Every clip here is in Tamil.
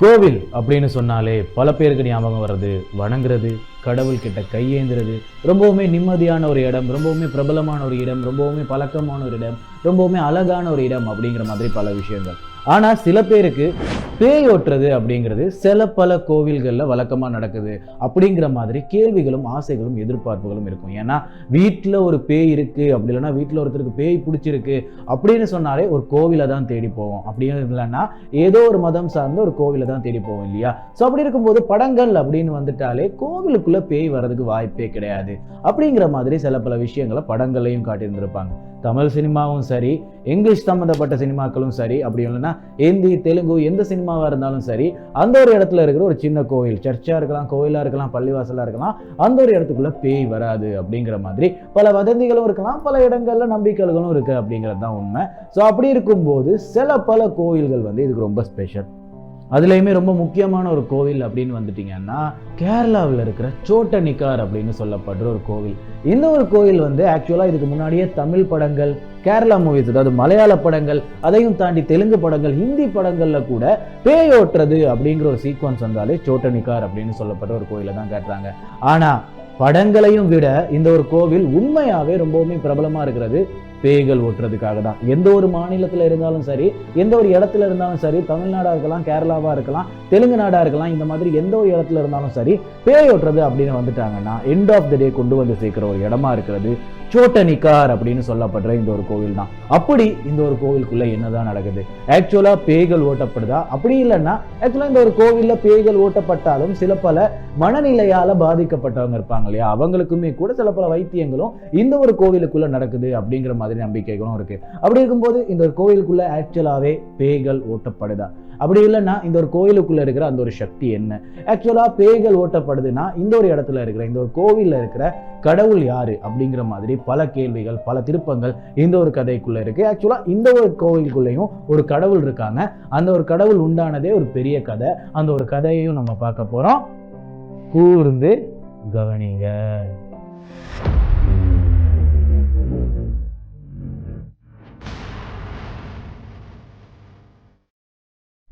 கோவில் அப்படின்னு சொன்னாலே பல பேருக்கு ஞாபகம் வர்றது வணங்குறது கடவுள் கிட்ட கையேந்துறது ரொம்பவுமே நிம்மதியான ஒரு இடம் ரொம்பவுமே பிரபலமான ஒரு இடம் ரொம்பவுமே பழக்கமான ஒரு இடம் ரொம்பவுமே அழகான ஒரு இடம் அப்படிங்கிற மாதிரி பல விஷயங்கள். ஆனால் சில பேருக்கு பேய் ஓட்டுறது அப்படிங்கிறது சில பல கோவில்களில் வழக்கமாக நடக்குது அப்படிங்கிற மாதிரி கேள்விகளும் ஆசைகளும் எதிர்பார்ப்புகளும் இருக்கும். ஏன்னா வீட்டில் ஒரு பேய் இருக்குது அப்படி இல்லைன்னா வீட்டில் ஒருத்தருக்கு பேய் பிடிச்சிருக்கு அப்படின்னு சொன்னாலே ஒரு கோவிலை தான் தேடி போவோம். அப்படின்னு இல்லைன்னா ஏதோ ஒரு மதம் சார்ந்த ஒரு கோவிலை தான் தேடி போவோம் இல்லையா? ஸோ அப்படி இருக்கும்போது படங்கள் அப்படின்னு வந்துட்டாலே கோவிலுக்குள்ளே பேய் வர்றதுக்கு வாய்ப்பே கிடையாது. அப்படிங்கிற மாதிரி சில பல விஷயங்களை படங்களையும் காட்டியிருந்திருப்பாங்க. தமிழ் சினிமாவும் சரி இங்கிலீஷ் சம்மந்தப்பட்ட சினிமாக்களும் சரி அப்படி இல்லைன்னா ஹிந்தி தெலுங்கு எந்த சினிமாவாக இருந்தாலும் சரி அந்த ஒரு இடத்துல இருக்கிற ஒரு சின்ன கோவில் சர்ச்சாக இருக்கலாம் கோயிலாக இருக்கலாம் பள்ளிவாசலாக இருக்கலாம் அந்த ஒரு இடத்துக்குள்ளே பேய் வராது அப்படிங்கிற மாதிரி பல வதந்திகளும் இருக்கலாம் பல இடங்களில் நம்பிக்கைகளும் இருக்குது அப்படிங்கிறது தான் உண்மை. ஸோ அப்படி இருக்கும்போது சில பல கோவில்கள் வந்து இதுக்கு ரொம்ப ஸ்பெஷல் அதுலேயுமே ரொம்ப முக்கியமான ஒரு கோவில் அப்படின்னு வந்துட்டிங்கன்னா கேரளாவில் இருக்கிற சோட்டனிக்கார் அப்படின்னு சொல்லப்படுற ஒரு கோவில். இந்த ஒரு கோவில் வந்து ஆக்சுவலாக இதுக்கு முன்னாடியே தமிழ் படங்கள் கேரளா மூவிஸ் அதாவது மலையாள படங்கள் அதையும் தாண்டி தெலுங்கு படங்கள் ஹிந்தி படங்கள்ல கூட பேய் ஓட்டுறது அப்படிங்கிற ஒரு சீக்வன்ஸ் வந்தாலே சோட்டனிக்கார் அப்படின்னு சொல்லப்படுற ஒரு கோயிலை தான் காட்டுறாங்க. ஆனா படங்களையும் விட இந்த ஒரு கோவில் உண்மையாவே ரொம்பவுமே பிரபலமா இருக்கிறது பேய்கள் ஓட்டுறதுக்காக தான். எந்த ஒரு மாநிலத்தில் இருந்தாலும் சரி எந்த ஒரு இடத்துல இருந்தாலும் சரி தமிழ்நாடாக இருக்கலாம் கேரளாவாக இருக்கலாம் தெலுங்கு நாடாக இருக்கலாம் இந்த மாதிரி எந்த ஒரு இடத்துல இருந்தாலும் சரி பேய் ஓட்டுறது அப்படின்னு வந்துட்டாங்கன்னா எண்ட் ஆஃப் த டே கொண்டு வந்து சேர்க்குற ஒரு இடமா இருக்கிறது. சோட்டனிக்கார் அப்படின்னு சொல்லப்படுற இந்த ஒரு கோவில் தான் அப்படி இந்த ஒரு கோவிலுக்குள்ள என்னதான் நடக்குது? ஆக்சுவலா பேய்கள் ஓட்டப்படுதா? அப்படி இல்லைன்னா ஆக்சுவலா இந்த ஒரு கோவில்ல பேய்கள் ஓட்டப்பட்டாலும் சில பல மனநிலையால பாதிக்கப்பட்டவங்க இருப்பாங்க இல்லையா? அவங்களுக்குமே கூட சில பல வைத்தியங்களும் இந்த ஒரு கோவிலுக்குள்ள நடக்குது அப்படிங்கிற மாதிரி நம்பிக்கைகளும் இருக்கு. அப்படி இருக்கும்போது இந்த ஒரு கோவிலுக்குள்ள ஆக்சுவலாவே பேய்கள் ஓட்டப்படுதா? அப்படி இல்லைன்னா இந்த ஒரு கோயிலுக்குள்ள இருக்கிற அந்த ஒரு சக்தி என்ன? ஆக்சுவலாக பேய்கள் ஓட்டப்படுதுன்னா இந்த ஒரு இடத்துல இருக்கிற இந்த ஒரு கோவிலில் இருக்கிற கடவுள் யாரு? அப்படிங்கிற மாதிரி பல கேள்விகள் பல திருப்பங்கள் இந்த ஒரு கதைக்குள்ள இருக்கு. ஆக்சுவலாக இந்த ஒரு கோவிலுக்குள்ளேயும் ஒரு கடவுள் இருக்காங்க. அந்த ஒரு கடவுள் உண்டானதே ஒரு பெரிய கதை. அந்த ஒரு கதையையும் நம்ம பார்க்க போகிறோம் கூர்ந்து கவனிங்க.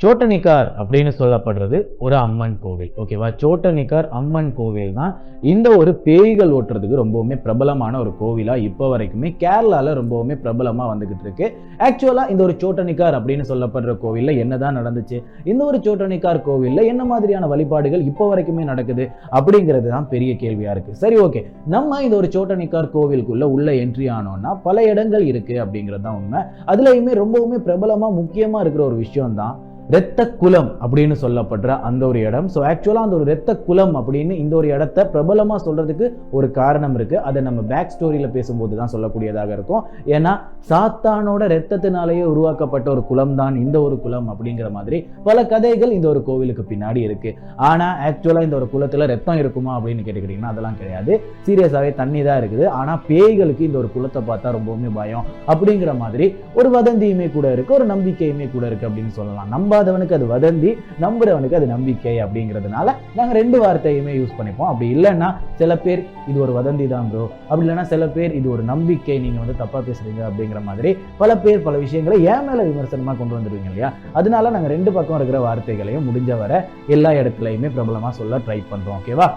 சோட்டனிக்கார் அப்படின்னு சொல்லப்படுறது ஒரு அம்மன் கோவில். ஓகேவா சோட்டனிக்கார் அம்மன் கோவில் தான் இந்த ஒரு பேய்கள் ஓட்டுறதுக்கு ரொம்பவுமே பிரபலமான ஒரு கோவிலாக இப்போ வரைக்குமே கேரளாவில் ரொம்பவுமே பிரபலமாக வந்துக்கிட்டு இருக்கு. ஆக்சுவலாக இந்த ஒரு சோட்டனிக்கார் அப்படின்னு சொல்லப்படுற கோவிலில் என்ன தான் நடந்துச்சு? இந்த ஒரு சோட்டனிக்கார் கோவிலில் என்ன மாதிரியான வழிபாடுகள் இப்போ வரைக்குமே நடக்குது? அப்படிங்கிறது தான் பெரிய கேள்வியாக இருக்குது சரி ஓகே நம்ம இந்த ஒரு சோட்டனிக்கார் கோவிலுக்குள்ளே உள்ள என்ட்ரி ஆனோம்னா பல இடங்கள் இருக்குது அப்படிங்கிறது தான் உண்மை. அதுலேயுமே ரொம்பவுமே பிரபலமாக முக்கியமாக இருக்கிற ஒரு விஷயம் தான் இரத்த குலம் அப்படின்னு சொல்லப்படுற அந்த ஒரு இடம். ஸோ ஆக்சுவலாக அந்த ஒரு இரத்த குலம் அப்படின்னு இந்த ஒரு இடத்த பிரபலமாக சொல்றதுக்கு ஒரு காரணம் இருக்கு. அதை நம்ம பேக் ஸ்டோரியில் பேசும்போது தான் சொல்லக்கூடியதாக இருக்கும். ஏன்னா சாத்தானோட இரத்தத்தினாலேயே உருவாக்கப்பட்ட ஒரு குலம் தான் இந்த ஒரு குலம் அப்படிங்கிற மாதிரி பல கதைகள் இந்த ஒரு கோவிலுக்கு பின்னாடி இருக்கு. ஆனால் ஆக்சுவலாக இந்த ஒரு குலத்தில் ரத்தம் இருக்குமா அப்படின்னு கேட்டுக்கிட்டிங்கன்னா அதெல்லாம் கிடையாது. சீரியஸாகவே தண்ணி தான் இருக்குது. ஆனால் பேய்களுக்கு இந்த ஒரு குலத்தை பார்த்தா ரொம்பவுமே பயம் அப்படிங்கிற மாதிரி ஒரு வதந்தியுமே கூட இருக்கு. ஒரு நம்பிக்கையுமே கூட இருக்கு அப்படின்னு சொல்லலாம். நம்ம நம்பாதவனுக்கு அது வதந்தி நம்புறவனுக்கு அது நம்பிக்கை அப்படிங்கிறதுனால நாங்கள் ரெண்டு வார்த்தையுமே யூஸ் பண்ணிப்போம். அப்படி இல்லைன்னா சில பேர் இது ஒரு வதந்தி தான் ப்ரோ அப்படி இல்லைன்னா சில பேர் இது ஒரு நம்பிக்கை நீங்கள் வந்து தப்பாக பேசுறீங்க அப்படிங்கிற மாதிரி பல பேர் பல விஷயங்களை ஏன் மேலே விமர்சனமாக கொண்டு வந்துடுவீங்க இல்லையா? அதனால நாங்கள் ரெண்டு பக்கம் இருக்கிற வார்த்தைகளையும் முடிஞ்ச வர எல்லா இடத்துலையுமே பிரபலமாக சொல்ல ட்ரை பண்ணுறோம் ஓகேவா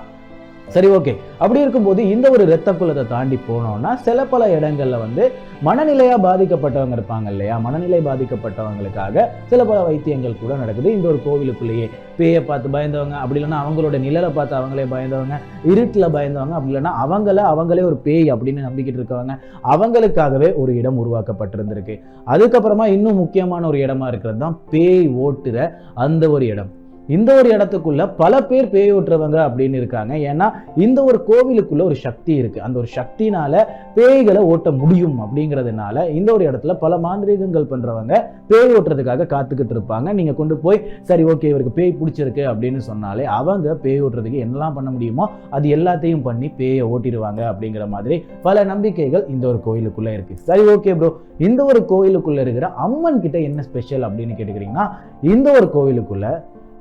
சரி ஓகே. அப்படி இருக்கும்போது இந்த ஒரு இரத்த குலத்தை தாண்டி போனோம்னா சில பல இடங்களில் வந்து மனநிலையாக பாதிக்கப்பட்டவங்க இருப்பாங்க இல்லையா? மனநிலை பாதிக்கப்பட்டவங்களுக்காக சில பல வைத்தியங்கள் கூட நடக்குது. இந்த ஒரு கோவிலுக்குள்ளேயே பேயை பார்த்து பயந்தவங்க அப்படி இல்லைன்னா அவங்களோட நிழலை பார்த்து அவங்களே பயந்தவங்க இருட்டில் பயந்தவங்க அப்படி இல்லைன்னா அவங்கள அவங்களே ஒரு பேய் அப்படின்னு நம்பிக்கிட்டு இருக்கவங்க அவங்களுக்காகவே ஒரு இடம் உருவாக்கப்பட்டிருந்திருக்கு. அதுக்கப்புறமா இன்னும் முக்கியமான ஒரு இடமா இருக்கிறது தான் பேய் ஓட்டுற அந்த ஒரு இடம். இந்த ஒரு இடத்துக்குள்ள பல பேர் பேய் ஓட்டுறவங்க அப்படின்னு இருக்காங்க. ஏன்னா இந்த ஒரு கோவிலுக்குள்ள ஒரு சக்தி இருக்கு. அந்த ஒரு சக்தினால பேய்களை ஓட்ட முடியும் அப்படிங்கிறதுனால இந்த ஒரு இடத்துல பல மாந்திரீகங்கள் பண்றவங்க பேய் ஓட்டுறதுக்காக காத்துக்கிட்டு இருப்பாங்க. நீங்க கொண்டு போய் சரி ஓகே இவருக்கு பேய் பிடிச்சிருக்கு அப்படின்னு சொன்னாலே அவங்க பேய் ஓட்டுறதுக்கு என்னெல்லாம் பண்ண முடியுமோ அது எல்லாத்தையும் பண்ணி பேயை ஓட்டிடுவாங்க அப்படிங்கிற மாதிரி பல நம்பிக்கைகள் இந்த ஒரு கோயிலுக்குள்ள இருக்கு. சரி ஓகே ப்ரோ இந்த ஒரு கோயிலுக்குள்ள இருக்கிற அம்மன் கிட்ட என்ன ஸ்பெஷல் அப்படின்னு கேட்டுக்கிறீங்கன்னா இந்த ஒரு கோவிலுக்குள்ளே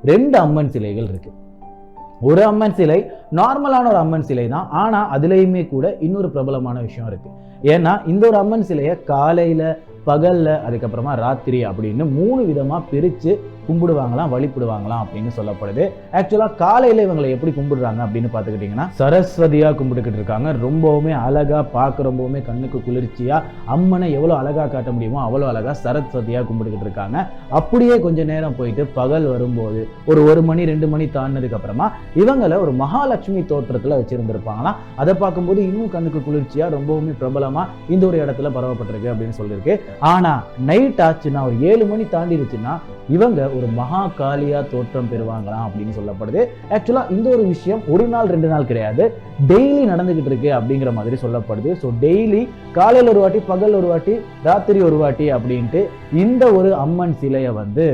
ரெண்டு அம்மன் சிலைகள் இருக்கு. ஒரு அம்மன் சிலை நார்மலான ஒரு அம்மன் சிலை தான். ஆனா அதுலேயுமே கூட இன்னொரு பிரபலமான விஷயம் இருக்கு. ஏன்னா இந்த ஒரு அம்மன் சிலையை காலையில பகல்ல அதுக்கப்புறமா ராத்திரி அப்படின்னு மூணு விதமா பிரிச்சு கும்பிடுவாங்களாம் வழிபடுவாங்களாம் அப்படின்னு சொல்லப்படுது. ஆக்சுவலாக காலையில் இவங்களை எப்படி கும்பிடுறாங்க அப்படின்னு பார்த்துக்கிட்டிங்கன்னா சரஸ்வதியாக கும்பிட்டுக்கிட்டு இருக்காங்க. ரொம்பவுமே அழகாக பார்க்க ரொம்பவுமே கண்ணுக்கு குளிர்ச்சியாக அம்மனை எவ்வளோ அழகாக காட்ட முடியுமோ அவ்வளோ அழகாக சரஸ்வதியாக கும்பிட்டுக்கிட்டு இருக்காங்க. அப்படியே கொஞ்ச நேரம் போயிட்டு பகல் வரும்போது ஒரு ஒரு மணி ரெண்டு மணி தாண்டினதுக்கு அப்புறமா இவங்களை ஒரு மகாலட்சுமி தோற்றத்தில் வச்சுருந்துருப்பாங்களாம். அதை பார்க்கும்போது இன்னும் கண்ணுக்கு குளிர்ச்சியாக ரொம்பவுமே பிரபலமாக இந்த ஒரு இடத்துல பரவப்பட்டிருக்கு அப்படின்னு சொல்லியிருக்கு. ஆனால் நைட் ஆச்சுன்னா ஒரு ஏழு மணி தாண்டிடுச்சுன்னா இவங்க ஒரு மகா காளியாக தோற்றம் பெறுவாங்களாம் அப்படின்னு சொல்லப்படுது. ஆக்சுவலாக இந்த ஒரு விஷயம் ஒரு நாள் ரெண்டு நாள் கிடையாது. டெய்லி நடந்துகிட்டு இருக்கு அப்படிங்கிற மாதிரி சொல்லப்படுது. ஸோ டெய்லி காலையில் ஒரு வாட்டி பகல் ஒரு வாட்டி ராத்திரி ஒரு வாட்டி அப்படின்ட்டு இந்த ஒரு அம்மன் சிலையை வந்து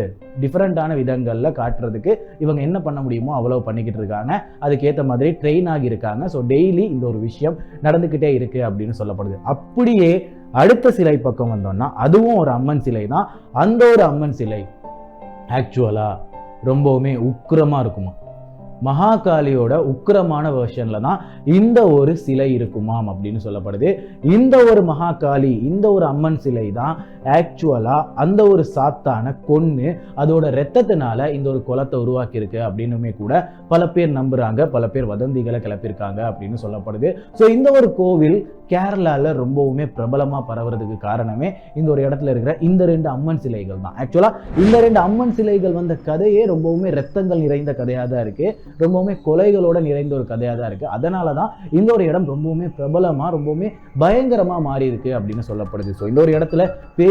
டிஃப்ரெண்ட்டான விதங்களில் காட்டுறதுக்கு இவங்க என்ன பண்ண முடியுமோ அவ்வளோ பண்ணிக்கிட்டு இருக்காங்க. அதுக்கேற்ற மாதிரி ட்ரெயின் ஆகியிருக்காங்க ஸோ டெய்லி இந்த ஒரு விஷயம் நடந்துக்கிட்டே இருக்குது அப்படின்னு சொல்லப்படுது. அப்படியே அடுத்த சிலை பக்கம் வந்தோம்னா அதுவும் ஒரு அம்மன் சிலை தான் அந்த ஒரு அம்மன் சிலை ஆக்சுவலாக ரொம்பவுமே உக்கிரமாக இருக்குமா? மகாகாளியோட உக்கிரமான வேர்ஷனில் தான் இந்த ஒரு சிலை இருக்குமாம் அப்படின்னு சொல்லப்படுது. இந்த ஒரு மகாகாளி இந்த ஒரு அம்மன் சிலை தான் ஆக்சுவலாக அந்த ஒரு சாத்தான கொன்று அதோட ரத்தத்தினால இந்த ஒரு குளத்தை உருவாக்கியிருக்கு அப்படின்னுமே கூட பல பேர் நம்புகிறாங்க பல பேர் வதந்திகளை கிளப்பியிருக்காங்க அப்படின்னு சொல்லப்படுது. ஸோ இந்த ஒரு கோவில் கேரளாவில் ரொம்பவுமே பிரபலமாக பரவுறதுக்கு காரணமே இந்த ஒரு இடத்துல இருக்கிற இந்த ரெண்டு அம்மன் சிலைகள் தான். ஆக்சுவலாக இந்த ரெண்டு அம்மன் சிலைகள் வந்த கதையே ரொம்பவுமே ரத்தங்கள் நிறைந்த கதையாக தான் இருக்குது ரொம்பவுமே கொலைகளோட நிறைந்த ஒரு கதையாக தான் இருக்குது அதனால தான் இந்த ஒரு இடம் ரொம்பவுமே பிரபலமாக ரொம்பவுமே பயங்கரமாக மாறி இருக்கு அப்படின்னு சொல்லப்படுது. ஸோ இந்த ஒரு இடத்துல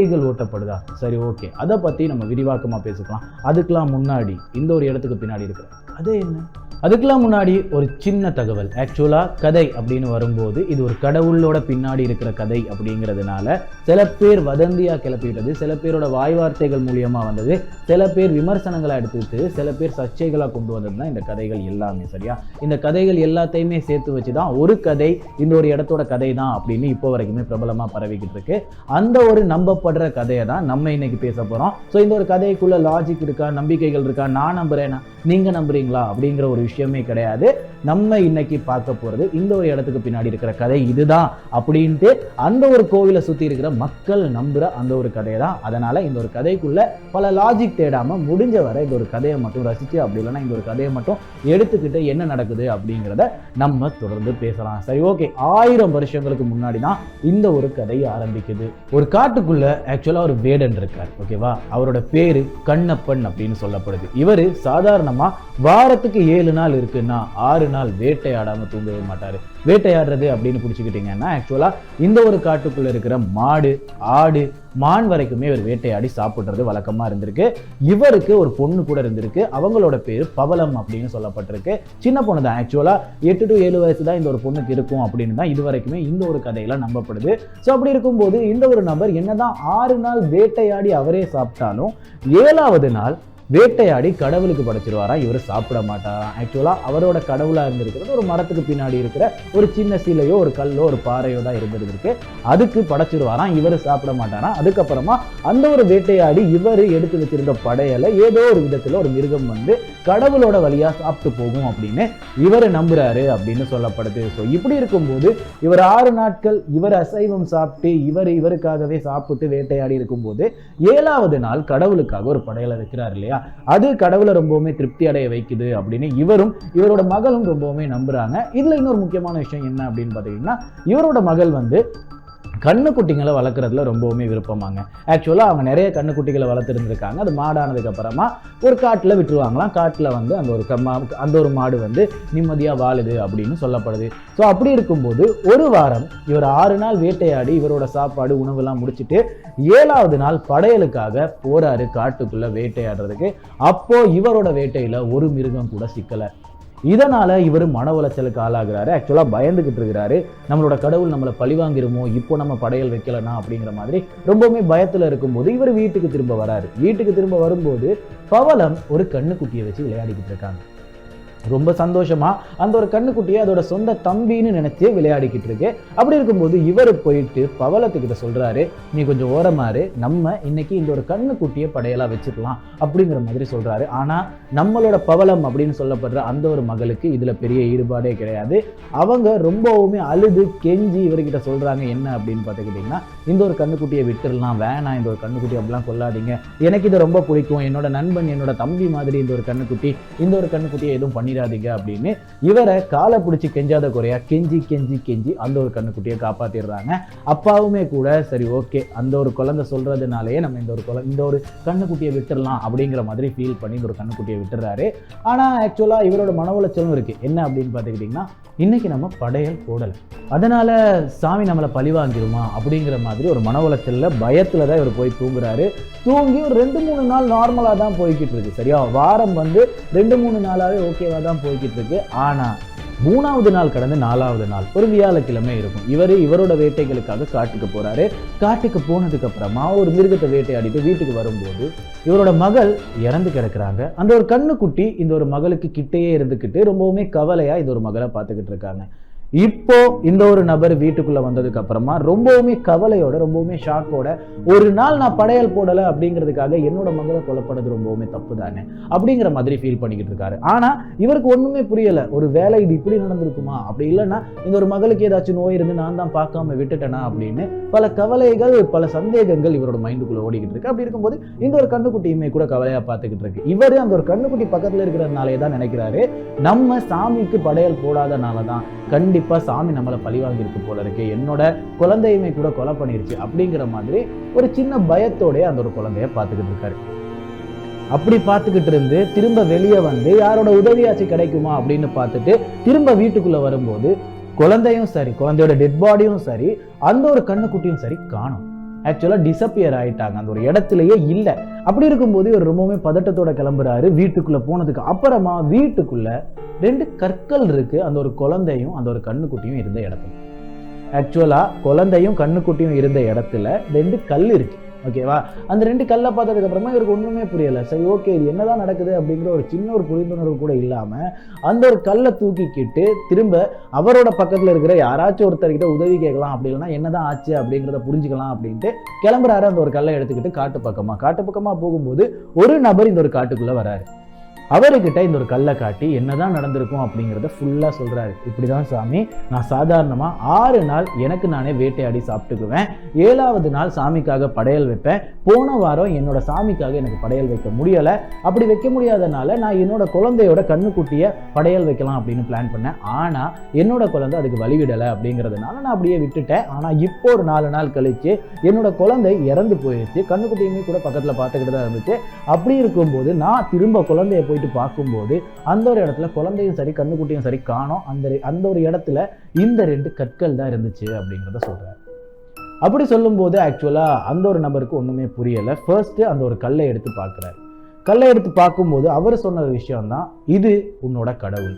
பேய்கள் ஓட்டப்படுதா? சரி ஓகே. அதை பற்றி நம்ம விரிவாக்கமாக பேசிக்கலாம். அதுக்கெல்லாம் முன்னாடி இந்த ஒரு இடத்துக்கு பின்னாடி இருக்கிற அதே என்ன? அதுக்கெல்லாம் முன்னாடி ஒரு சின்ன தகவல். ஆக்சுவலாக கதை அப்படின்னு வரும்போது இது ஒரு கடவுளோட பின்னாடி இருக்கிற கதை அப்படிங்கிறதுனால சில பேர் வதந்தியாக கிளப்பிட்டது சில பேரோட வாய் வார்த்தைகள் மூலியமாக வந்தது சில பேர் விமர்சனங்களை எடுத்துட்டு சில பேர் சர்ச்சைகளாக கொண்டு வந்தது தான் இந்த கதைகள் எல்லாமே சரியா? இந்த கதைகள் எல்லாத்தையுமே சேர்த்து வச்சு தான் ஒரு கதை இந்த ஒரு இடத்தோட கதை தான் அப்படின்னு இப்போ வரைக்குமே பிரபலமாக பரவிக்கிட்டு இருக்கு. அந்த ஒரு நம்பப்படுற கதையை தான் நம்ம இன்னைக்கு பேச போகிறோம் ஸோ இந்த ஒரு கதைக்குள்ள லாஜிக் இருக்கா நம்பிக்கைகள் இருக்கா நான் நம்புறேனா நீங்கள் நம்புறீங்களா அப்படிங்கிற ஒரு விஷயம் கிடையாது. நம்ம இன்னைக்கு பார்க்க போகிறது இந்த ஒரு இடத்துக்கு பின்னாடி இருக்கிற கதை இதுதான் அப்படின்ட்டு அந்த ஒரு கோவிலை சுற்றி இருக்கிற மக்கள் நம்புகிற அந்த ஒரு கதை தான் அதனால் இந்த ஒரு கதைக்குள்ள பல லாஜிக் தேடாமல் முடிஞ்ச வரை இந்த ஒரு கதையை மட்டும் ரசித்து அப்படி இல்லைன்னா இந்த ஒரு கதையை மட்டும் எடுத்துக்கிட்டு என்ன நடக்குது அப்படிங்கிறத நம்ம தொடர்ந்து பேசலாம். சரி ஓகே ஆயிரம் வருஷங்களுக்கு முன்னாடி தான் இந்த ஒரு கதை ஆரம்பிக்குது. ஒரு காட்டுக்குள்ள ஆக்சுவலாக ஒரு வேடன் இருக்கார் ஓகேவா அவரோட பேரு கண்ணப்பன் அப்படின்னு சொல்லப்படுது. இவர் சாதாரணமா வாரத்துக்கு ஏழு நாள் இருக்குன்னா ஆறு நாள் வேட்டையாடாம தூங்கவே மாட்டாரு. வேட்டையாடுறது அப்படின்னு பிடிச்சிக்கிட்டீங்கன்னா ஆக்சுவலா இந்த ஒரு காட்டுக்குள்ள இருக்கிற மாடு ஆடு மான் வரைக்குமே இவர் வேட்டையாடி சாப்பிட்றது வழக்கமா இருந்திருக்கு. இவருக்கு ஒரு பொண்ணு கூட இருந்திருக்கு. அவங்களோட பேர் பவளம் அப்படின்னு சொல்லப்பட்டிருக்கு. சின்ன பொண்ணு தான் ஆக்சுவலா எட்டு டு ஏழு வயசு தான் இந்த ஒரு பொண்ணுக்கு இருக்கும் அப்படின்னு தான் இது வரைக்குமே இந்த ஒரு கதையில நம்பப்படுது. ஸோ அப்படி இருக்கும்போது இந்த ஒரு நபர் என்னதான் ஆறு நாள் வேட்டையாடி அவரே சாப்பிட்டாலும் ஏழாவது நாள் வேட்டையாடி கடவுளுக்கு படைச்சிருவாராம் இவர் சாப்பிட மாட்டாராம் ஆக்சுவலாக அவரோட கடவுளாக இருந்திருக்கிறது ஒரு மரத்துக்கு பின்னாடி இருக்கிற ஒரு சின்ன சீலையோ ஒரு கல்லோ ஒரு பாறையோ தான் இருந்திருக்கு அதுக்கு படைச்சிருவாராம் இவர் சாப்பிட மாட்டாராம் அதுக்கப்புறமா அந்த ஒரு வேட்டையாடி இவர் எடுத்து வச்சிருந்த படையலை ஏதோ ஒரு விதத்தில் ஒரு மிருகம் வந்து கடவுளோட வழியா சாப்பிட்டு போகும் அப்படின்னு இவர் நம்புறாரு அப்படின்னு சொல்லப்படுது. ஸோ இப்படி இருக்கும்போது இவர் ஆறு நாட்கள் இவர் அசைவம் சாப்பிட்டு இவர் இவருக்காகவே சாப்பிட்டு வேட்டையாடி இருக்கும்போது ஏழாவது நாள் கடவுளுக்காக ஒரு படையலை வைக்கிறார் இல்லையா? அது கடவுளை ரொம்பவுமே திருப்தி அடைய வைக்குது அப்படின்னு இவரும் இவரோட மகளும் ரொம்பவுமே நம்புறாங்க. இதுல இன்னொரு முக்கியமான விஷயம் என்ன அப்படின்னு பாத்தீங்கன்னா இவரோட மகள் வந்து கண்ணுக்குட்டிங்களை வளர்க்குறதுல ரொம்பவுமே விருப்பமாங்க. ஆக்சுவலாக அவங்க நிறைய கண்ணுக்குட்டிகளை வளர்த்துருந்துருக்காங்க. அது மாடானதுக்கப்புறமா ஒரு காட்டில் விட்டுருவாங்களாம். காட்டில் வந்து அந்த ஒரு கம்மா அந்த ஒரு மாடு வந்து நிம்மதியாக வாழுது அப்படின்னு சொல்லப்படுது. ஸோ அப்படி இருக்கும்போது ஒரு வாரம் இவர் ஆறு நாள் வேட்டையாடி இவரோட சாப்பாடு உணவுலாம் முடிச்சுட்டு ஏழாவது நாள் படையலுக்காக போறாரு காட்டுக்குள்ளே வேட்டையாடுறதுக்கு. அப்போ இவரோட வேட்டையில் ஒரு மிருகம் கூட சிக்கலை. இதனால இவர் மன உளைச்சலுக்கு ஆளாகிறாரு. ஆக்சுவலாக பயந்துகிட்டு இருக்கிறாரு. நம்மளோட கடவுள் நம்மளை பழிவாங்கிருமோ? இப்போ நம்ம படையல் வைக்கலனா? அப்படிங்கிற மாதிரி ரொம்பவுமே பயத்தில் இருக்கும்போது இவர் வீட்டுக்கு திரும்ப வராரு. வீட்டுக்கு திரும்ப வரும்போது பவளம் ஒரு கண்ணுக்குட்டியை வச்சு விளையாடிக்கிட்டு இருக்காங்க. ரொம்ப சந்தோஷமா அந்த ஒரு கண்ணுக்குட்டியை அதோட சொந்த தம்பின்னு நினைச்சே விளையாடிக்கிட்டு இருக்கு. அப்படி இருக்கும்போது இவர் போயிட்டு பவளத்துக்கிட்ட சொல்றாரு நீ கொஞ்சம் ஓரமாறு நம்ம இன்னைக்கு இந்த ஒரு கண்ணுக்குட்டியை படையலா வச்சுக்கலாம் அப்படிங்கிற மாதிரி சொல்றாரு. ஆனா நம்மளோட பவளம் அப்படின்னு சொல்லப்படுற அந்த ஒரு மகளுக்கு இதுல பெரிய ஈடுபாடே கிடையாது. அவங்க ரொம்பவுமே அழுது கெஞ்சி இவர்கிட்ட சொல்றாங்க என்ன? அப்படின்னு பார்த்துக்கிட்டிங்கன்னா இந்த ஒரு கண்ணுக்குட்டியை விட்டுடலாம் வேணாம் இந்த ஒரு கண்ணுக்குட்டி அப்படிலாம் கொல்லாதீங்க எனக்கு இது ரொம்ப பிடிக்கும். என்னோட நண்பன் என்னோட தம்பி மாதிரி இந்த ஒரு கண்ணுக்குட்டி இந்த ஒரு கண்ணுக்குட்டியை எதுவும் பண்ணிடாதீங்க அப்படின்னு இவரை காலை பிடிச்சி கெஞ்சாத குறையா கெஞ்சி கெஞ்சி கெஞ்சி அந்த ஒரு கண்ணுக்குட்டியை காப்பாத்திடுறாங்க. அப்பாவுமே கூட சரி ஓகே அந்த ஒரு குழந்தை சொல்றதுனாலயே நம்ம இந்த ஒரு குழந்தை இந்த ஒரு கண்ணுக்குட்டியை விட்டுடலாம் அப்படிங்கிற மாதிரி ஃபீல் பண்ணி இந்த ஒரு கண்ணுக்குட்டியை விட்டுறாரு. ஆனா ஆக்சுவலா இவரோட மன உளைச்சலும் இருக்கு. என்ன அப்படின்னு பார்த்துக்கிட்டிங்கன்னா இன்னைக்கு நம்ம படையல் போடலை. அதனால சாமி நம்மளை பழிவாங்கிடுமா அப்படிங்கிற மாதிரி ஒரு மன உளைச்சல்ல பயத்துல தான் இவர் போய் தூங்குறாரு. தூங்கி ஒரு ரெண்டு மூணு நாள் நார்மலாக தான் போய்கிட்டு இருக்கு. சரியா? வாரம் வந்து ரெண்டு மூணு நாளாவே ஓகேவா தான் போய்கிட்டு இருக்கு. ஆனா மூணாவது நாள் கடந்து நாலாவது நாள் ஒரு வியாழக்கிழமை இருக்கும். இவர் இவரோட வேட்டைகளுக்காக காட்டுக்கு போறாரு. காட்டுக்கு போனதுக்கு அப்புறமா ஒரு மிருகத்தை வேட்டையாடிட்டு வீட்டுக்கு வரும்போது இவரோட மகள் இறந்து கிடக்குறாங்க. அந்த ஒரு கண்ணுக்குட்டி இந்த ஒரு மகளுக்கு கிட்டேயே இருந்துக்கிட்டு ரொம்பவுமே கவலையா இந்த ஒரு மகளை பார்த்துக்கிட்டு இருக்காங்க. இப்போ இந்த ஒரு நபர் வீட்டுக்குள்ள வந்ததுக்கு அப்புறமா ரொம்பவுமே கவலையோட ரொம்பவுமே ஷாக்கோட ஒரு நாள் நான் படையல் போடல அப்படிங்கிறதுக்காக என்னோட மகளை கொல்லப்படுறது ரொம்பவுமே தப்பு தானே அப்படிங்கிற மாதிரி ஃபீல் பண்ணிக்கிட்டு இருக்காரு. ஆனா இவருக்கு ஒண்ணுமே புரியல. ஒரு வேலை இது இப்படி நடந்திருக்குமா? அப்படி இல்லைன்னா இந்த ஒரு மகளுக்கு ஏதாச்சும் நோய் இருந்து நான் தான் பார்க்காம விட்டுட்டேனா அப்படின்னு பல கவலைகள் பல சந்தேகங்கள் இவரோட மைண்டுக்குள்ள ஓடிக்கிட்டு இருக்கு. அப்படி இருக்கும்போது இந்த ஒரு கண்ணுக்குட்டியுமே கூட கவலையா பார்த்துக்கிட்டு இருக்கு. இவர் அந்த ஒரு கண்ணுக்குட்டி பக்கத்துல இருக்கிறதுனாலே தான் நினைக்கிறாரு நம்ம சாமிக்கு படையல் போடாதனால தான் கண்டிப்பாக சாமி நம்மளை பழி வாங்கியிருக்கு போல இருக்கு. என்னோட குழந்தையுமே கூட கொலை பண்ணிருச்சு அப்படிங்கிற மாதிரி ஒரு சின்ன பயத்தோடய அந்த ஒரு குழந்தைய பார்த்துக்கிட்டு இருக்காரு. அப்படி பார்த்துக்கிட்டு இருந்து திரும்ப வெளியே வந்து யாரோட உதவியாச்சு கிடைக்குமா அப்படின்னு பார்த்துட்டு திரும்ப வீட்டுக்குள்ள வரும்போது குழந்தையும் சரி குழந்தையோட டெட் பாடியும் சரி அந்த ஒரு கண்ணுக்குட்டியும் சரி காணும். ஆக்சுவலாக டிசப்பியர் ஆயிட்டாங்க. அந்த ஒரு இடத்துலயே இல்லை. அப்படி இருக்கும்போது இவர் ரொம்பவுமே பதட்டத்தோட கிளம்புறாரு. வீட்டுக்குள்ள போனதுக்கு அப்புறமா வீட்டுக்குள்ள ரெண்டு கற்கள் இருக்கு. அந்த ஒரு குழந்தையும் அந்த ஒரு கண்ணுக்குட்டியும் இருந்த இடத்துல. ஆக்சுவலா குழந்தையும் கண்ணுக்குட்டியும் இருந்த இடத்துல ரெண்டு கல் இருக்கு. ஓகேவா? அந்த ரெண்டு கல்லை பார்த்ததுக்கு அப்புறமா இவருக்கு ஒன்றுமே புரியல. சரி ஓகே இது என்னதான் நடக்குது அப்படிங்கிற ஒரு சின்ன ஒரு புரிந்துணர்வு கூட இல்லாமல் அந்த ஒரு கல்லை தூக்கிக்கிட்டு திரும்ப அவரோட பக்கத்தில் இருக்கிற யாராச்சும் ஒருத்தர்கிட்ட உதவி கேட்கலாம் அப்படி இல்லைன்னா என்னதான் ஆச்சு அப்படிங்கிறத புரிஞ்சுக்கலாம் அப்படின்ட்டு கிளம்புறாரு. அந்த ஒரு கல்லை எடுத்துக்கிட்டு காட்டு பக்கமாக காட்டு பக்கமாக போகும்போது ஒரு நபர் இந்த ஒரு காட்டுக்குள்ளே வராரு. அவர்கிட்ட இந்த ஒரு கல்லை காட்டி என்னதான் நடந்திருக்கும் அப்படிங்கிறத ஃபுல்லாக சொல்றாரு. இப்படிதான் சாமி நான் சாதாரணமா ஆறு நாள் எனக்கு நானே வேட்டையாடி சாப்பிட்டுக்குவேன். ஏழாவது நாள் சாமிக்காக படையல் வைப்பேன். போன வாரம் என்னோட சாமிக்காக எனக்கு படையல் வைக்க முடியல. அப்படி வைக்க முடியாதனால நான் என்னோட குழந்தையோட கண்ணுக்குட்டியை படையல் வைக்கலாம் அப்படின்னு பிளான் பண்ணேன். ஆனா என்னோட குழந்தை அதுக்கு வழிவிடலை அப்படிங்கிறதுனால நான் அப்படியே விட்டுட்டேன். ஆனா இப்போ ஒரு நாலு நாள் கழிச்சு என்னோட குழந்தை இறந்து போயிடுச்சு கண்ணுக்குட்டியுமே கூட பக்கத்துல பார்த்துக்கிட்டு தான் இருந்துச்சு. அப்படி இருக்கும்போது நான் திரும்ப குழந்தைய போயிட்டு பார்க்கும்போது அந்த ஒரு இடத்துல குழந்தையும் சரி கண்ணுக்குட்டியும் சரி காணும். அந்த அந்த ஒரு இடத்துல இந்த ரெண்டு கற்கள் தான் இருந்துச்சு அப்படிங்கிறத சொல்கிறார் அப்படி சொல்லும்போது ஆக்சுவலா அந்த ஒரு நபருக்கு ஒண்ணுமே புரியல. ஃபர்ஸ்ட் அந்த ஒரு கல்லை எடுத்து பார்க்குறாரு. கல்லை எடுத்து பார்க்கும்போது அவர் சொன்ன ஒரு விஷயம் தான் இது உன்னோட கடவுள்.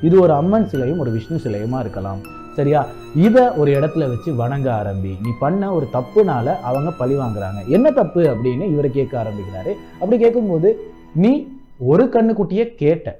இது ஒரு அம்மன் சிலையும் ஒரு விஷ்ணு சிலையுமா இருக்கலாம். சரியா? இதை ஒரு இடத்துல வச்சு வணங்க ஆரம்பி. நீ பண்ண ஒரு தப்புனால அவங்க பழி வாங்குறாங்க. என்ன தப்பு அப்படின்னு இவர் கேட்க ஆரம்பிக்கிறாரு. அப்படி கேட்கும்போது நீ ஒரு கண்ணுக்குட்டியை கேட்ட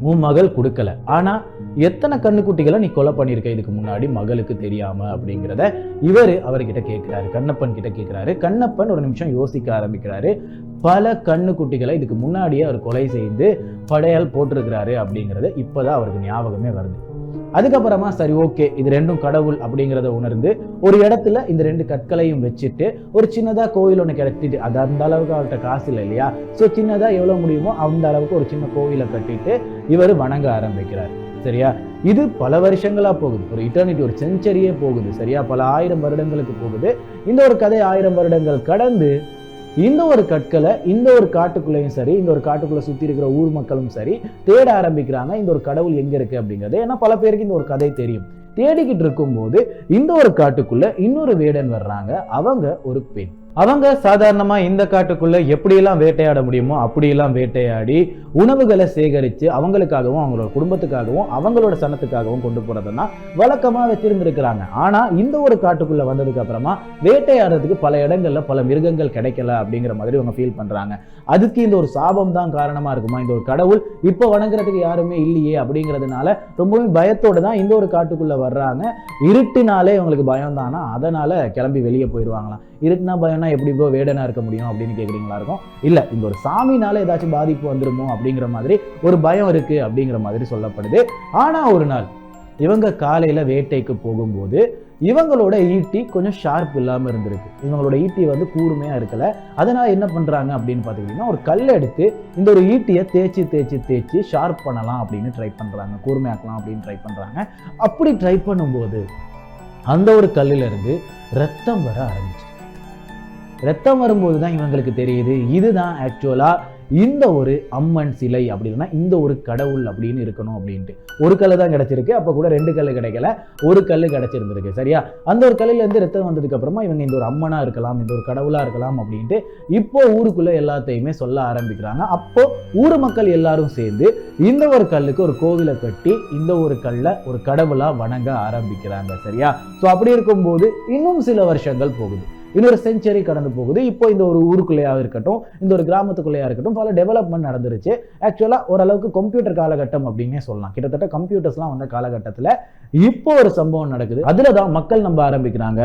உன் மகள் கொடுக்கல. ஆனா எத்தனை கண்ணுக்குட்டிகளை நீ கொலை பண்ணியிருக்க? இதுக்கு முன்னாடி மகளுக்கு தெரியாம அப்படிங்கிறத இவர் அவர்கிட்ட கேட்கிறாரு. கண்ணப்பன் கிட்ட கேட்கிறாரு. கண்ணப்பன் ஒரு நிமிஷம் யோசிக்க ஆரம்பிக்கிறாரு. பல கண்ணுக்குட்டிகளை இதுக்கு முன்னாடியே அவர் கொலை செய்து படையால் போட்டிருக்கிறாரு அப்படிங்கிறது இப்போதான் அவருக்கு ஞாபகமே வருது. அதுக்கப்புறமா சரி ஓகே இது ரெண்டும் கடவுள் அப்படிங்கிறத உணர்ந்து ஒரு இடத்துல இந்த ரெண்டு கற்களையும் வச்சுட்டு ஒரு சின்னதா கோவில் ஒன்று கிடைச்சிட்டு அது அந்த அளவுக்கு அவர்கிட்ட காசு இல்லை இல்லையா? ஸோ சின்னதா எவ்வளவு முடியுமோ அந்த அளவுக்கு ஒரு சின்ன கோவிலை கட்டிட்டு இவர் வணங்க ஆரம்பிக்கிறார். சரியா? இது பல வருஷங்களா போகுது. ஒரு இட்டர்னிட்டி ஒரு செஞ்சுரியே போகுது. சரியா? பல ஆயிரம் வருடங்களுக்கு போகுது. இந்த ஒரு கதை ஆயிரம் வருடங்கள் கடந்து இந்த ஒரு கற்களை இந்த ஒரு காட்டுக்குள்ளேயும் சரி இந்த ஒரு காட்டுக்குள்ள சுத்தி இருக்கிற ஊர் மக்களும் சரி தேட ஆரம்பிக்கிறாங்க இந்த ஒரு கடவுள் எங்க இருக்கு அப்படிங்கிறது. ஏன்னா பல பேருக்கு இந்த ஒரு கதை தெரியும். தேடிக்கிட்டு இருக்கும்போது இந்த ஒரு காட்டுக்குள்ள இன்னொரு வேடன் வர்றாங்க. அவங்க ஒரு பெண். அவங்க சாதாரணமா இந்த காட்டுக்குள்ள எப்படியெல்லாம் வேட்டையாட முடியுமோ அப்படியெல்லாம் வேட்டையாடி உணவுகளை சேகரித்து அவங்களுக்காகவும் அவங்களோட குடும்பத்துக்காகவும் அவங்களோட சனத்துக்காகவும் கொண்டு போகிறதுனா வழக்கமாக வச்சிருந்துருக்கிறாங்க ஆனால் இந்த ஒரு காட்டுக்குள்ள வந்ததுக்கு அப்புறமா வேட்டையாடுறதுக்கு பல இடங்கள்ல பல மிருகங்கள் கிடைக்கல அப்படிங்கிற மாதிரி இவங்க ஃபீல் பண்றாங்க. அதுக்கு இந்த ஒரு சாபம் தான் காரணமா இருக்குமா? இந்த ஒரு கடவுள் இப்போ வணங்குறதுக்கு யாருமே இல்லையே அப்படிங்கிறதுனால ரொம்பவே பயத்தோடு தான் இந்த ஒரு காட்டுக்குள்ளே வர்றாங்க. இருட்டுனாலே இவங்களுக்கு பயம் தானா? அதனால் கிளம்பி வெளியே போயிடுவாங்களாம் இருட்டுனா பயம்னா எப்படி ப்ரோ வேடனா இருக்க முடியும் அப்படின்னு கேட்குறீங்களா இருக்கும்? இல்லை இந்த ஒரு சாமினால ஏதாச்சும் பாதிப்பு வந்துருமோ அப்படிங்கிற மாதிரி ஒரு பயம் இருக்கு அப்படிங்கிற மாதிரி சொல்லப்படுது. ஆனா ஒரு நாள் இவங்க காலையில வேட்டைக்கு போகும்போது இவங்களோட ஈட்டி கொஞ்சம் ஷார்ப் இல்லாமல் இருந்திருக்கு. இவங்களோட ஈட்டி வந்து கூர்மையா இருக்கல. அதனால் என்ன பண்றாங்க அப்படின்னு பார்த்துக்கிட்டிங்கன்னா ஒரு கல் எடுத்து இந்த ஒரு ஈட்டியை தேய்ச்சி தேய்ச்சி தேய்ச்சி ஷார்ப் பண்ணலாம் அப்படின்னு ட்ரை பண்றாங்க. கூர்மையாக்கலாம் அப்படின்னு ட்ரை பண்றாங்க. அப்படி ட்ரை பண்ணும்போது அந்த ஒரு கல்லுல இருந்து ரத்தம் வர ஆரம்பிச்சு. ரத்தம் வரும்போது தான் இவங்களுக்கு தெரியுது. இதுதான் ஆக்சுவலாக இந்த ஒரு அம்மன் சிலை அப்படின்னா இந்த ஒரு கடவுள் அப்படின்னு இருக்கணும் அப்படின்ட்டு. ஒரு கல் தான் கிடைச்சிருக்கு. அப்போ கூட ரெண்டு கல் கிடைக்கல. ஒரு கல் கிடைச்சிருந்திருக்கு. சரியா? அந்த ஒரு கல்லுலேருந்து ரத்தம் வந்ததுக்கு அப்புறமா இவங்க இந்த ஒரு அம்மனாக இருக்கலாம் இந்த ஒரு கடவுளாக இருக்கலாம் அப்படின்ட்டு இப்போ ஊருக்குள்ளே எல்லாத்தையுமே சொல்ல ஆரம்பிக்கிறாங்க. அப்போ ஊர் மக்கள் எல்லாரும் சேர்ந்து இந்த ஒரு கல்லுக்கு ஒரு கோவிலை கட்டி இந்த ஒரு கல்லை ஒரு கடவுளாக வணங்க ஆரம்பிக்கிறாங்க. சரியா? ஸோ அப்படி இருக்கும்போது இன்னும் சில வருஷங்கள் போகுது. இன்னொரு செஞ்சுரி கடந்து போகுது. இப்போ இந்த ஒரு ஊருக்குள்ளேயாக இருக்கட்டும் இந்த ஒரு கிராமத்துக்குள்ளேயா இருக்கட்டும் பல டெவலப்மெண்ட் நடந்துருச்சு. ஆக்சுவலாக ஓரளவுக்கு கம்ப்யூட்டர் காலகட்டம் அப்படின்னே சொல்லலாம். கிட்டத்தட்ட கம்ப்யூட்டர்ஸ்லாம் வந்த காலகட்டத்தில் இப்போ ஒரு சம்பவம் நடக்குது. அதில் தான் மக்கள் நம்ப ஆரம்பிக்கிறாங்க.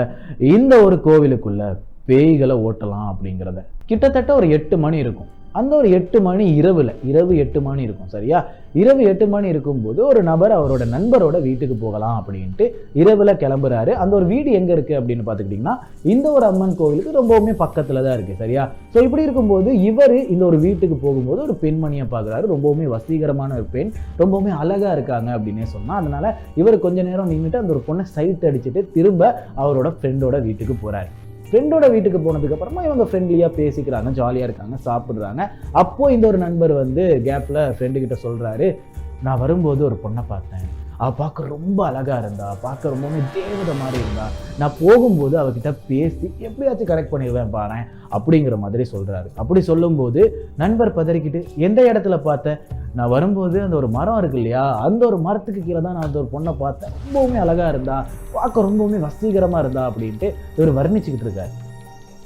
இந்த ஒரு கோவிலுக்குள்ள பேய்களை ஓட்டலாம் அப்படிங்கிறத. கிட்டத்தட்ட ஒரு எட்டு மணி இருக்கும். அந்த ஒரு எட்டு மணி இரவில் இரவு எட்டு மணி இருக்கும் சரியா? இரவு எட்டு மணி இருக்கும்போது ஒரு நபர் அவரோட நண்பரோட வீட்டுக்கு போகலாம் அப்படின்ட்டு இரவில் கிளம்புறாரு. அந்த ஒரு வீடு எங்கே இருக்குது அப்படின்னு பார்த்துக்கிட்டிங்கன்னா இந்த ஒரு அம்மன் கோவிலுக்கு ரொம்பவுமே பக்கத்தில் தான் இருக்குது சரியா? ஸோ இப்படி இருக்கும்போது இவர் இந்த ஒரு வீட்டுக்கு போகும்போது ஒரு பெண்மணியை பார்க்குறாரு. ரொம்பவுமே வசீகரமான ஒரு பெண் ரொம்பவுமே அழகாக இருக்காங்க அப்படின்னே சொன்னால் அதனால் இவர் கொஞ்ச நேரம் நின்றுட்டு அந்த ஒரு பொண்ணை சைட் அடிச்சுட்டு திரும்ப அவரோட ஃப்ரெண்டோட வீட்டுக்கு போகிறாரு ஃப்ரெண்டோட வீட்டுக்கு போனதுக்கு அப்புறமா இவங்க ஃப்ரெண்ட்லியாக பேசிக்கிறாங்க ஜாலியாக இருக்காங்க சாப்பிட்றாங்க. அப்போது இந்த ஒரு நண்பர் வந்து கேப்பில் ஃப்ரெண்டுக்கிட்ட சொல்கிறாரு நான் வரும்போது ஒரு பொண்ணை பார்த்தேன். அவள் பார்க்க ரொம்ப அழகாக இருந்தா பார்க்க ரொம்பவுமே தேவதை மாதிரி இருந்தா நான் போகும்போது அவகிட்ட பேசி எப்படியாச்சும் கரெக்ட் பண்ணிடுவேன் பாரு அப்படிங்கிற மாதிரி சொல்கிறாரு அப்படி சொல்லும்போது நண்பர் பதறிக்கிட்டு எந்த இடத்துல பார்த்தேன்? நான் வரும்போது அந்த ஒரு மரம் இருக்கு இல்லையா அந்த ஒரு மரத்துக்கு கீழே தான் நான் அந்த ஒரு பொண்ணை பார்த்தேன். ரொம்பவுமே அழகாக இருந்தா பார்க்க ரொம்பவுமே வசீகரமாக இருந்தா அப்படின்ட்டு இவர் வர்ணிச்சுக்கிட்டு இருக்காரு.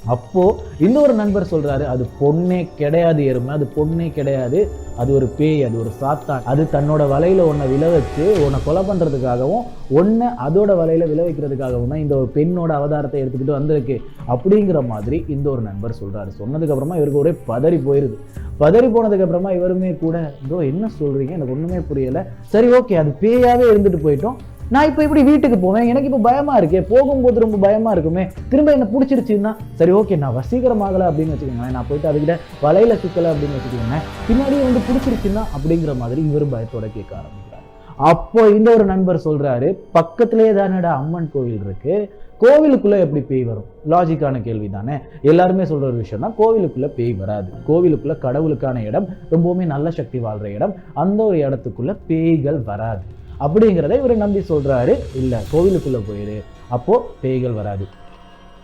அப்போ இன்னொரு நண்பர் சொல்றாரு அது பொண்ணே கிடையாது எருமை அது பொண்ணே கிடையாது அது ஒரு பேய் அது ஒரு சாத்தான். அது தன்னோட வலையில உன்னை விழ வச்சு உன்னை கொலை பண்றதுக்காகவும் ஒன்றை அதோட வலையில விழ வைக்கிறதுக்காகவும் தான் இந்த ஒரு பெண்ணோட அவதாரத்தை எடுத்துக்கிட்டு வந்திருக்கு. அப்படிங்கிற மாதிரி இந்த ஒரு நண்பர் சொல்றாரு. சொன்னதுக்கு அப்புறமா இவருக்கு ஒரே பதறி போயிருது. பதறி போனதுக்கு அப்புறமா இவருமே கூட இதோ என்ன சொல்றீங்க? எனக்கு ஒண்ணுமே புரியல. சரி ஓகே அது பேயாவே இருந்துட்டு போயிட்டோம். நான் இப்போ இப்படி வீட்டுக்கு போவேன் எனக்கு இப்போ பயமாக இருக்கே போகும்போது ரொம்ப பயமாக இருக்குமே திரும்ப என்ன பிடிச்சிருச்சுன்னா சரி ஓகே நான் வசீகரமாகலை அப்படின்னு வச்சுக்கோங்களேன் நான் போயிட்டு அதுக்கிட்ட வலையில சிக்கலை அப்படின்னு வச்சுக்கோங்களேன் பின்னாடியே வந்து பிடிச்சிருச்சுன்னா அப்படிங்கிற மாதிரி இவரும் பயத்தோட கேட்க ஆரம்பிக்கிறார். அப்போ இந்த ஒரு நண்பர் சொல்கிறாரு பக்கத்திலே தானடா அம்மன் கோவில் இருக்குது கோவிலுக்குள்ளே எப்படி பேய் வரும்? லாஜிக்கான கேள்வி தானே எல்லாருமே சொல்கிற ஒரு விஷயம் தான் கோவிலுக்குள்ளே பேய் வராது. கோவிலுக்குள்ளே கடவுளுக்கான இடம் ரொம்பவுமே நல்ல சக்தி வாழ்கிற இடம் அந்த ஒரு இடத்துக்குள்ளே பேய்கள் வராது. அப்படிங்கிறத இவர் நம்பி சொல்கிறாரு இல்லை கோவிலுக்குள்ளே போயிடு அப்போது பேய்கள் வராது.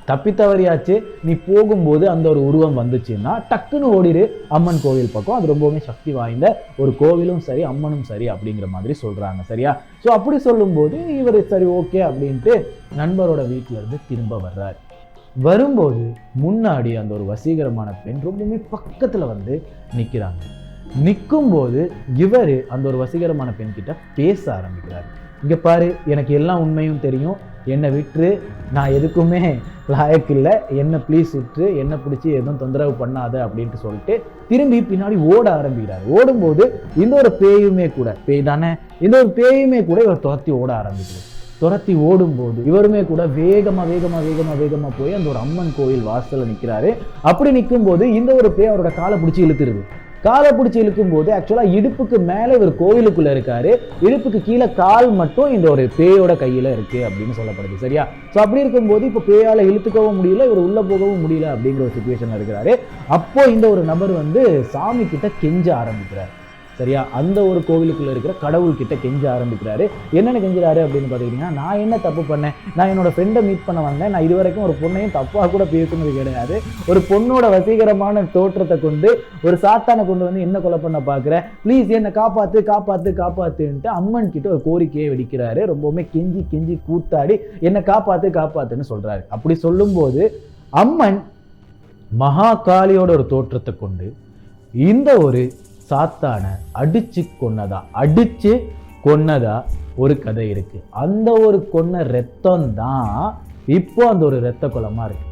தப்பித்தவரியாச்சு நீ போகும்போது அந்த ஒரு உருவம் வந்துச்சுன்னா டக்குன்னு ஓடிரு. அம்மன் கோவில் பக்கம். அது ரொம்பவுமே சக்தி வாய்ந்த ஒரு கோவிலும் சரி அம்மனும் சரி அப்படிங்கிற மாதிரி சொல்கிறாங்க சரியா? ஸோ அப்படி சொல்லும்போது இவர் சரி ஓகே அப்படின்ட்டு நண்பரோட வீட்டிலேருந்து திரும்ப வர்றாரு. வரும்போது முன்னாடி அந்த ஒரு வசீகரமான பெண் ரொம்பவுமே பக்கத்தில் வந்து நிற்கும் போது இவர் அந்த ஒரு வசீகரமான பெண்கிட்ட பேச ஆரம்பிக்கிறார். இங்க பாரு எனக்கு எல்லா உண்மையும் தெரியும். என்னை விட்டுரு. நான் எதுக்குமே லாயக்கு இல்லை என்ன ப்ளீஸ் விட்டுரு. என்னை பிடிச்சி எதுவும் தொந்தரவு பண்ணாத அப்படின்ட்டு சொல்லிட்டு திரும்பி பின்னாடி ஓட ஆரம்பிக்கிறார். ஓடும்போது இந்த ஒரு பேயுமே கூட பேய் தானே? இந்த ஒரு பேயுமே கூட இவர் துரத்தி ஓட ஆரம்பிக்கிறார் துரத்தி ஓடும்போது இவருமே கூட வேகமா வேகமா வேகமா வேகமா போய் அந்த ஒரு அம்மன் கோயில் வாசலில் நிக்கிறாரு. அப்படி நிற்கும்போது இந்த ஒரு பேய் அவரோட காலை பிடிச்சி இழுத்துருது. காலை பிடிச்சி இழுக்கும்போது ஆக்சுவலாக இடுப்புக்கு மேலே இவர் கோயிலுக்குள்ளே இருக்காரு. இடுப்புக்கு கீழே கால் மட்டும் இந்த ஒரு பேயோட கையில் இருக்கு அப்படின்னு சொல்லப்படுது. சரியா? ஸோ அப்படி இருக்கும்போது இப்போ பேயால் இழுத்துக்கவும் முடியல இவர் உள்ளே போகவும் முடியல அப்படிங்கிற ஒரு சுச்சுவேஷனில் இருக்கிறாரு. அப்போ இந்த ஒரு நபர் வந்து சாமி கிட்ட கெஞ்ச ஆரம்பிக்கிறார். சரியா? அந்த ஒரு கோவிலுக்குள்ளே இருக்கிற கடவுள்கிட்ட கெஞ்ச ஆரம்பிக்கிறாரு. என்னென்ன கெஞ்சுறாரு அப்படின்னு பார்த்துக்கிட்டிங்கன்னா நான் என்ன தப்பு பண்ணேன்? நான் என்னோட ஃப்ரெண்டை மீட் பண்ண வந்தேன். நான் இது வரைக்கும் ஒரு பொண்ணையும் தப்பாக கூட பேசுனது கிடையாது. ஒரு பொண்ணோட வசீகரமான தோற்றத்தை கொண்டு ஒரு சாத்தானை கொண்டு வந்து என்ன கொலை பண்ண பார்க்குறேன் ப்ளீஸ் என்னை காப்பாற்று காப்பாற்று காப்பாத்துன்ட்டு அம்மன் கிட்ட ஒரு கோரிக்கையை வெடிக்கிறாரு. ரொம்பவுமே கெஞ்சி கெஞ்சி கூத்தாடி என்னை காப்பாற்று காப்பாற்றுன்னு சொல்கிறாரு அப்படி சொல்லும்போது அம்மன் மகாகாளியோட ஒரு தோற்றத்தை கொண்டு இந்த ஒரு சாத்தானை அடிச்சு கொன்னதா? அடிச்சு கொன்னதா? ஒரு கதை இருக்கு. அந்த ஒரு கொன்ன ரத்தம் தான் இப்போ அந்த ஒரு இரத்த குளமா இருக்கு.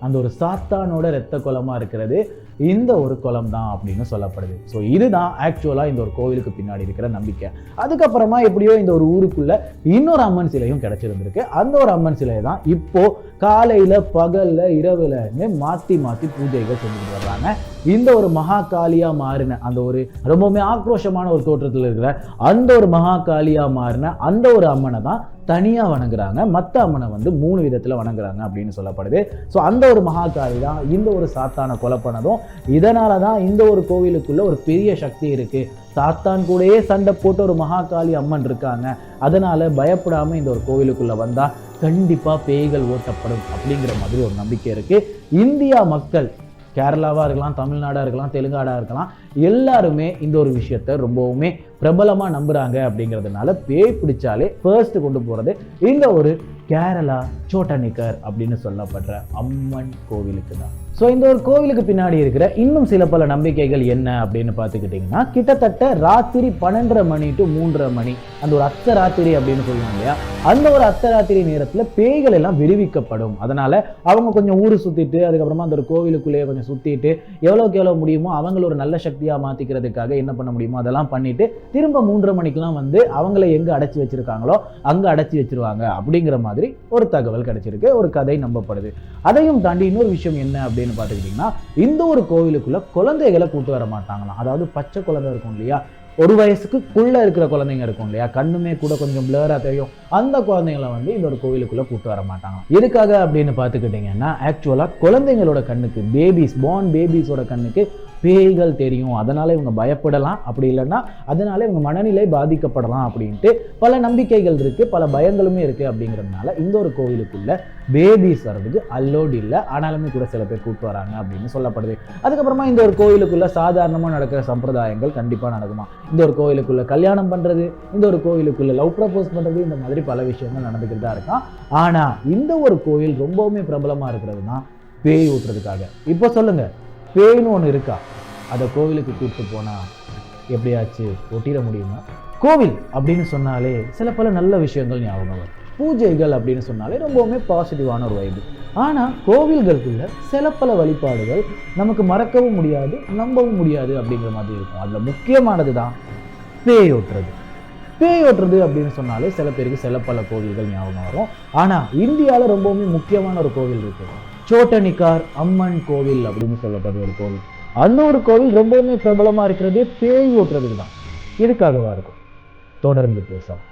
அந்த ஒரு சாத்தானோட இரத்த குளமா இருக்கிறது. இந்த ஒரு குளம் தான் அப்படின்னு சொல்லப்படுது. ஸோ இதுதான் ஆக்சுவலாக இந்த ஒரு கோவிலுக்கு பின்னாடி இருக்கிற நம்பிக்கை. அதுக்கப்புறமா எப்படியோ இந்த ஒரு ஊருக்குள்ள இன்னொரு அம்மன் சிலையும் கிடைச்சிருந்திருக்கு. அந்த ஒரு அம்மன் சிலையை தான் இப்போ காலையில் பகலில் இரவுலன்னு மாற்றி மாற்றி பூஜைகள் செஞ்சுட்டு வர்றாங்க. இந்த ஒரு மகா காளியாக மாறின அந்த ஒரு ரொம்பவுமே ஆக்ரோஷமான ஒரு தோற்றத்தில் இருக்கிற அந்த ஒரு மகா காளியாக மாறின அந்த ஒரு அம்மனை தான் தனியாக வணங்குறாங்க. மற்ற அம்மனை வந்து மூணு விதத்தில் வணங்குறாங்க அப்படின்னு சொல்லப்படுது. ஸோ அந்த ஒரு மகா காளி தான் இந்த ஒரு சாத்தானை கொலை பண்ணதும். இதனால தான் இந்த ஒரு கோவிலுக்குள்ள ஒரு பெரிய சக்தி இருக்கு. சாத்தான் கூடயே சண்டை போட்டு ஒரு மகாகாளி அம்மன் இருக்காங்க. அதனால் பயப்படாமல் இந்த ஒரு கோவிலுக்குள்ளே வந்தால் கண்டிப்பாக பேய்கள் ஓட்டப்படும் அப்படிங்கிற மாதிரி ஒரு நம்பிக்கை இருக்குது இந்தியா மக்கள் கேரளாவாக இருக்கலாம் தமிழ்நாடாக இருக்கலாம் தெலுங்காடாக இருக்கலாம் எல்லாருமே இந்த ஒரு விஷயத்த ரொம்பவுமே பிரபலமாக நம்புறாங்க அப்படிங்கிறதுனால பேய் பிடிச்சாலே ஃபர்ஸ்ட் கொண்டு போறது இந்த ஒரு கேரளா சோட்டனிக்கர் அப்படின்னு சொல்லப்படுற அம்மன் கோவிலுக்கு தான் ஸோ இந்த ஒரு கோவிலுக்கு பின்னாடி இருக்கிற இன்னும் சில பல நம்பிக்கைகள் என்ன அப்படின்னு பார்த்துக்கிட்டிங்கன்னா கிட்டத்தட்ட ராத்திரி பன்னெண்டரை மணி டு மூன்றரை மணி அந்த ஒரு அர்த்த ராத்திரி அப்படின்னு சொல்லுவாங்க இல்லையா? அந்த ஒரு அர்த்த ராத்திரி நேரத்தில் பேய்கள் எல்லாம் விடுவிக்கப்படும். அதனால அவங்க கொஞ்சம் ஊர் சுற்றிட்டு அதுக்கப்புறமா அந்த ஒரு கோவிலுக்குள்ளேயே கொஞ்சம் சுற்றிட்டு எவ்வளோக்கு எவ்வளோ முடியுமோ அவங்கள ஒரு நல்ல சக்தியாக மாற்றிக்கிறதுக்காக என்ன பண்ண முடியுமோ அதெல்லாம் பண்ணிட்டு திரும்ப மூன்றரை மணிக்கெலாம் வந்து அவங்கள எங்கே அடைச்சி வச்சிருக்காங்களோ அங்கே அடைச்சி வச்சிருவாங்க அப்படிங்கிற மாதிரி மாதிரி ஒரு தகவல் கிடைச்சிருக்கு ஒரு கதை நம்பப்படுது. அதையும் தாண்டி இன்னொரு விஷயம் என்ன அப்படின்னு பார்த்துக்கிட்டிங்கன்னா இந்த ஒரு கோவிலுக்குள்ளே குழந்தைகளை கூட்டு வர மாட்டாங்களாம். அதாவது பச்சை குழந்தை இருக்கும் இல்லையா? ஒரு வயசுக்குள்ளே இருக்கிற குழந்தைங்க இருக்கும் இல்லையா? கண்ணுமே கூட கொஞ்சம் பிளரா தெரியும். அந்த குழந்தைங்களை வந்து இந்த ஒரு கோவிலுக்குள்ளே கூட்டு வர மாட்டாங்க எதுக்காக அப்படின்னு பார்த்துக்கிட்டிங்கன்னா ஆக்சுவலாக குழந்தைங்களோட கண்ணுக்கு பேபிஸ் பார்ன் பேபிஸோட கண்ணுக்கு பேய்கள் தெரியும். அதனால் இவங்க பயப்படலாம். அப்படி இல்லைன்னா அதனால இவங்க மனநிலை பாதிக்கப்படலாம் அப்படின்ட்டு பல நம்பிக்கைகள் இருக்குது பல பயங்களுமே இருக்குது அப்படிங்கிறதுனால இந்த ஒரு கோவிலுக்குள்ள பேபிஸ் வர்றதுக்கு அல்லோடு இல்லை. ஆனாலுமே கூட சில பேர் கூப்பிட்டு வராங்க அப்படின்னு சொல்லப்படுது. அதுக்கப்புறமா இந்த ஒரு கோவிலுக்குள்ள சாதாரணமாக நடக்கிற சம்பிரதாயங்கள் கண்டிப்பாக நடக்குமா? இந்த ஒரு கோவிலுக்குள்ள கல்யாணம் பண்ணுறது இந்த ஒரு கோவிலுக்குள்ள லவ் ப்ரப்போஸ் பண்ணுறது இந்த மாதிரி பல விஷயங்கள் நடந்துக்கிட்டு தான் இருக்கான். ஆனால் இந்த ஒரு கோயில் ரொம்பவுமே பிரபலமா இருக்கிறதுனா பேய் ஊட்டுறதுக்காக இப்போ சொல்லுங்கள் பேய்னு ஒன்று இருக்கா? அதை கோவிலுக்கு கூப்பிட்டு போனால் எப்படியாச்சு ஒட்டிட முடியுமா? கோவில் அப்படின்னு சொன்னாலே சில பல நல்ல விஷயங்கள் ஞாபகம் வரும். பூஜைகள் அப்படின்னு சொன்னாலே ரொம்பவுமே பாசிட்டிவான ஒரு வைப்பு ஆனால் கோவில்களுக்குள்ள சில பல வழிபாடுகள் நமக்கு மறக்கவும் முடியாது நம்பவும் முடியாது அப்படிங்கிற மாதிரி இருக்கும். அதில் முக்கியமானது தான் பேய் ஓட்டுறது பேய் ஓட்டுறது அப்படின்னு சொன்னாலே சில பேருக்கு சில பல கோவில்கள் ஞாபகம் வரும். ஆனால் இந்தியாவில் ரொம்பவுமே முக்கியமான ஒரு கோவில் இருக்குது சோட்டனிக்கார் அம்மன் கோவில் அப்படின்னு சொல்லப்படுற ஒரு கோவில். அந்த ஒரு கோவில் ரொம்பவுமே பிரபலமாக இருக்கிறதே பேய் ஓட்டுறதுக்கு தான் இதுக்காகவா இருக்கும்? தொடர்ந்து பேசலாம்.